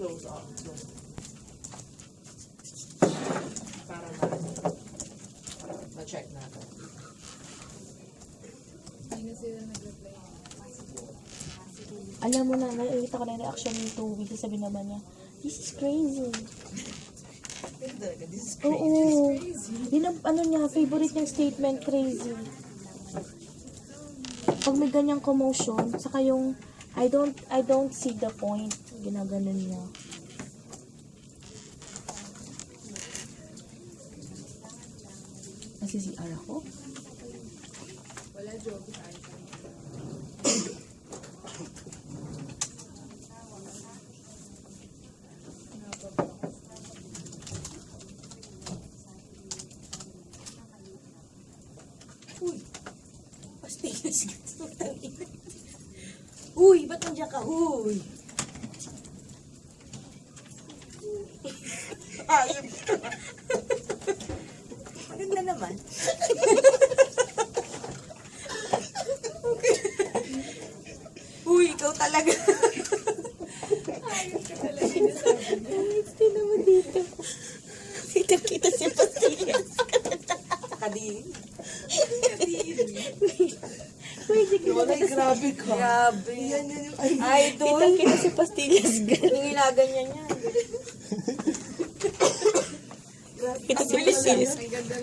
close off. Close. Para na, ma-check natin. Hindi na sila nag-reply. Alam mo na, nakikita ko na yung reaction ni Toby. Sasabi naman niya, this is crazy. This is Oo. Yun ang ano niya, favorite niyang statement, crazy. Pag may ganyang commotion, saka yung, I don't, I don't see the point. Ginaganon niya. Nasi CR ako? Wala joke tayo. Pastillas gusto Uy, ba't nandiyan ka? Uy! Ayun ka. Maganda naman. Uy, ikaw talaga. Tingnan mo dito. Kita-kita si Pastillas. Ka Wala, grabe ka. Grabe. Yan, yan yung idol. Kita-kita si Pastillas, girl. Yung ginaganyan niya. Kita si Pastillas. Ang ganda.